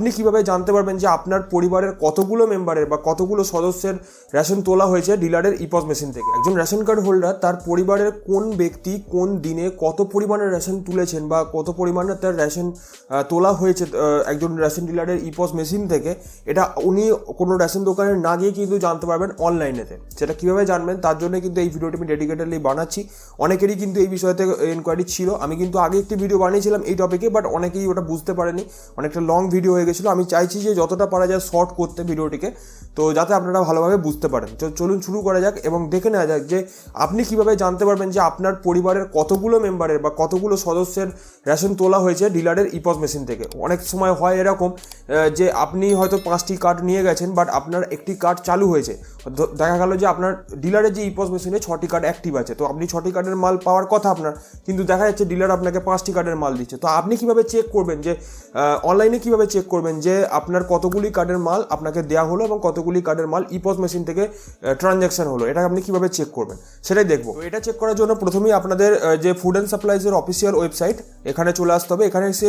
আপনি কীভাবে জানতে পারবেন যে আপনার পরিবারের কতগুলো মেম্বারের বা কতগুলো সদস্যের রেশন তোলা হয়েছে ডিলারের ইপস মেশিন থেকে? একজন রেশন কার্ড হোল্ডার তার পরিবারের কোন ব্যক্তি কোন দিনে কত পরিমাণের রেশন তুলেছেন বা কত পরিমাণে তার রেশন তোলা হয়েছে একজন রেশন ডিলারের ইপস মেশিন থেকে, এটা উনি কোনো রেশন দোকানে না গিয়ে কিন্তু জানতে পারবেন অনলাইনেতে সেটা কীভাবে জানবেন তার জন্য কিন্তু এই ভিডিওটি আমি ডেডিকেটেডলি বানাচ্ছি। অনেকেরই কিন্তু এই বিষয়তে এনকোয়ারি ছিল। আমি কিন্তু আগে একটি ভিডিও বানিয়েছিলাম এই টপিকে বাট অনেকেই ওটা বুঝতে পারেনি। অনেকটা লং ভিডিও হয়ে গেছিল আমি চাইছি যে যতটা পারা যায় শর্ট করতে ভিডিওটিকে, তো যাতে আপনারা ভালোভাবে বুঝতে পারেন। তো চলুন শুরু করা যাক এবং দেখে নেওয়া যাক যে আপনি কীভাবে জানতে পারবেন যে আপনার পরিবারের কতগুলো মেম্বারের বা কতগুলো সদস্যের রেশন তোলা হয়েছে ডিলারের ইপস মেশিন থেকে। অনেক সময় হয় এরকম যে আপনি হয়তো পাঁচটি কার্ড নিয়ে গেছেন বাট আপনার একটি কার্ড চালু হয়েছে। দেখা গেল যে আপনার ডিলারের যে ইপস মেশিনে ছটি কার্ড অ্যাক্টিভ আছে, তো আপনি ছটি কার্ডের মাল পাওয়ার কথা আপনার, কিন্তু দেখা যাচ্ছে ডিলার আপনাকে পাঁচটি কার্ডের মাল দিচ্ছে। তো আপনি কীভাবে চেক করবেন যে অনলাইনে কীভাবে চেক করবেন? যে আপনার কতগুলি কার্ডের মাল আপনাকে দেওয়া হলো এবং কতগুলি কার্ডের মাল ইপস মেশিন থেকে ট্রানজ্যাকশন হলো। এটা আপনি কীভাবে চেক করবেন? সেটাই দেখব। এটা চেক করার জন্য প্রথমেই আপনাদের যে ফুড অ্যান্ড সাপ্লাইজের অফিসিয়াল ওয়েবসাইট এখানে চলে আসতে হবে। এখানে সে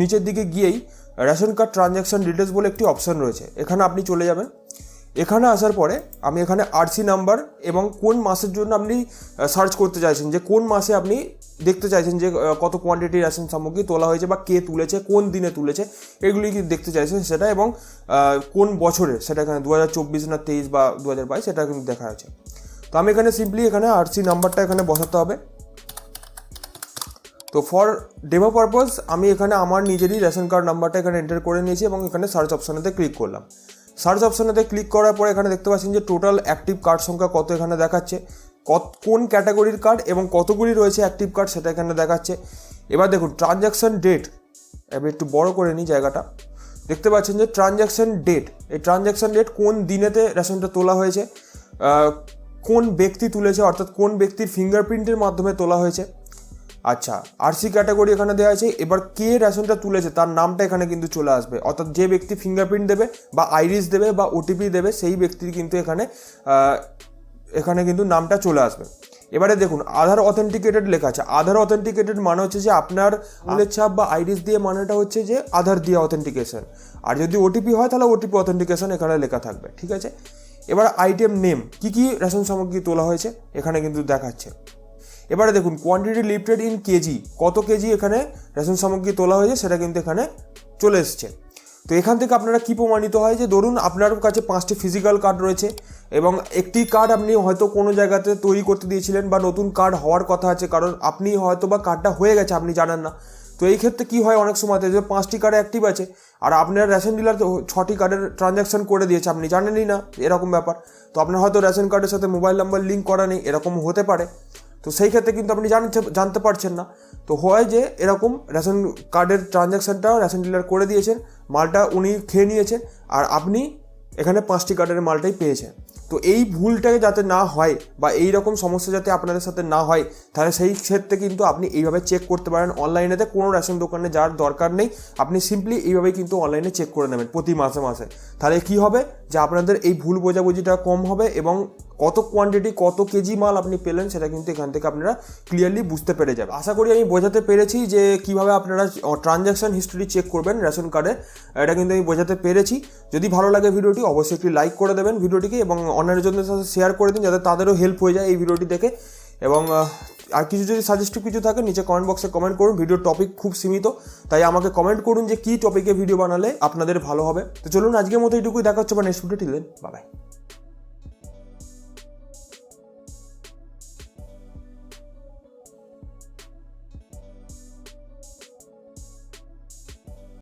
নিচের দিকে গিয়েই রেশন কার্ড ট্রানজ্যাকশন ডিটেলস বলে একটি অপশন রয়েছে। এখানে আপনি চলে যাবেন। এখানে আসার পরে আমি এখানে আরসি নাম্বার এবং কোন মাসের জন্য আপনি সার্চ করতে চাইছেন, যে কোন মাসে আপনি দেখতে চাইছেন যে কত কোয়ান্টিটি রেশন সামগ্রী তোলা হয়েছে বা কে তুলেছে, কোন দিনে তুলেছে, এগুলি কি দেখতে চাইছেন সেটা এবং কোন বছরে সেটা এখানে দু হাজার চব্বিশ না তেইশ বা দু হাজার বাইশ, সেটা কিন্তু দেখা আছে। তো আমি এখানে সিম্পলি এখানে আরসি নাম্বারটা এখানে বসাতে হবে। তো ফর ডেমো পারপাস আমি এখানে আমার নিজেরই রেশন কার্ড নাম্বারটা এখানে এন্টার করে নিয়েছি এবং এখানে সার্চ অপশনেতে ক্লিক করলাম। সার্চ অপশনেতে ক্লিক করার পরে এখানে দেখতে পাচ্ছেন যে টোটাল অ্যাক্টিভ কার্ড সংখ্যা কত এখানে দেখাচ্ছে, কত, কোন ক্যাটাগরির কার্ড এবং কতগুলি রয়েছে অ্যাক্টিভ কার্ড সেটা এখানে দেখাচ্ছে। এবার দেখুন ট্রানজ্যাকশন ডেট এবার একটু বড় করে নিই জায়গাটা। দেখতে পাচ্ছেন যে ট্রানজ্যাকশন ডেট এই ট্রানজ্যাকশন ডেট কোন দিনেতে রেশনটা তোলা হয়েছে কোন ব্যক্তি তুলেছে, অর্থাৎ কোন ব্যক্তির ফিঙ্গারপ্রিন্টের মাধ্যমে তোলা হয়েছে। আচ্ছা আরসি ক্যাটাগরি এখানে দেওয়া আছে, এবার কে রেশনটা তুলেছে, তার নামটা এখানে কিন্তু চলে আসবে। অর্থাৎ যে ব্যক্তি ফিঙ্গারপ্রিন্ট দেবে বা আইরিস দেবে বা ওটিপি দেবে, সেই ব্যক্তির কিন্তু এখানে এখানে কিন্তু নামটা চলে আসবে। এবারে দেখুন আধার অথেন্টিকেটেড লেখা আছে। আধার অথেন্টিকেটেড মানে হচ্ছে যে আপনার আঙুলের ছাপ বা আইরিস দিয়ে মানেটা হচ্ছে যে আধার দিয়ে অথেন্টিকেশন আর যদি ওটিপি হয়, তাহলে ওটিপি অথেন্টিকেশন এখানে লেখা থাকবে, ঠিক আছে? এবার আইটেম নেম কি কি রেশন সামগ্রী তোলা হয়েছে, এখানে কিন্তু দেখাচ্ছে। এবারে দেখুন কোয়ান্টিটি লিফটেড ইন কেজি কত কেজি এখানে রেশন সামগ্রী তোলা হয়েছে সেটা কিন্তু এখানে চলে এসছে। তো এখান থেকে আপনারা কি প্রমাণিত হয় যে ধরুন আপনার কাছে পাঁচটি ফিজিক্যাল কার্ড রয়েছে এবং একটি কার্ড আপনি হয়তো কোনো জায়গাতে তৈরি করতে দিয়েছিলেন বা নতুন কার্ড হওয়ার কথা আছে, কারণ আপনি হয়তো বা কার্ডটা হয়ে গেছে, আপনি জানেন না। তো এই ক্ষেত্রে কি হয় অনেক সময়তে যে পাঁচটি কার্ড অ্যাক্টিভ আছে আর আপনার রেশন ডিলার ছটি কার্ডের ট্রানজ্যাকশন করে দিয়েছে, আপনি জানেনই না, এরকম ব্যাপার। তো আপনার হয়তো রেশন কার্ডের সাথে মোবাইল নাম্বার লিঙ্ক করা নেই, এরকম হতে পারে। তো সেই ক্ষেত্রে কিন্তু আপনি জানতে জানতে পারছেন না। তো হয় যে এরকম রেশন কার্ডের ট্রানজ্যাকশনটা রেশন ডিলার করে দিয়েছেন, মালটা উনি খেয়ে নিয়েছেন আর আপনি এখানে পাঁচটি কার্ডের মালটাই পেয়েছেন। তো এই ভুলটাকে যাতে না হয় বা এই রকম সমস্যা যাতে আপনাদের সাথে না হয়, তাহলে সেই ক্ষেত্রে কিন্তু আপনি এইভাবে চেক করতে পারেন। অনলাইনেতে কোনো রেশন দোকানে যাওয়ার দরকার নেই। আপনি সিম্পলি এইভাবে কিন্তু অনলাইনে চেক করে নেবেন প্রতি মাসে মাসে। তাহলে কি হবে? যে আপনাদের এই ভুল বোঝাবুঝিটা কম হবে এবং কত কোয়ান্টিটি কত কেজি মাল আপনি পেলেন সেটা কিন্তু এখান থেকে আপনারা ক্লিয়ারলি বুঝতে পেরে যাবেন। আশা করি আমি বোঝাতে পেরেছি যে কীভাবে আপনারা ট্রানজ্যাকশন হিস্ট্রি চেক করবেন রেশন কার্ডে এটা কিন্তু আমি বোঝাতে পেরেছি। যদি ভালো লাগে ভিডিওটি, অবশ্যই একটি লাইক করে দেবেন ভিডিওটিকে এবং অন্যের জন্য সাথে শেয়ার করে দিন যাতে তাদেরও হেল্প হয়ে যায় এই ভিডিওটি দেখে। এবং আর কিছু যদি সাজেস্টিভ কিছু থাকে, নিচে কমেন্ট বক্সে কমেন্ট করুন। ভিডিওর টপিক খুব সীমিত, তাই আমাকে কমেন্ট করুন যে কী টপিকে ভিডিও বানালে আপনাদের ভালো হবে। তো চলুন আজকের মতো এইটুকুই। দেখা হচ্ছে বা নেক্সট ভিডিও টিলেন বাবাই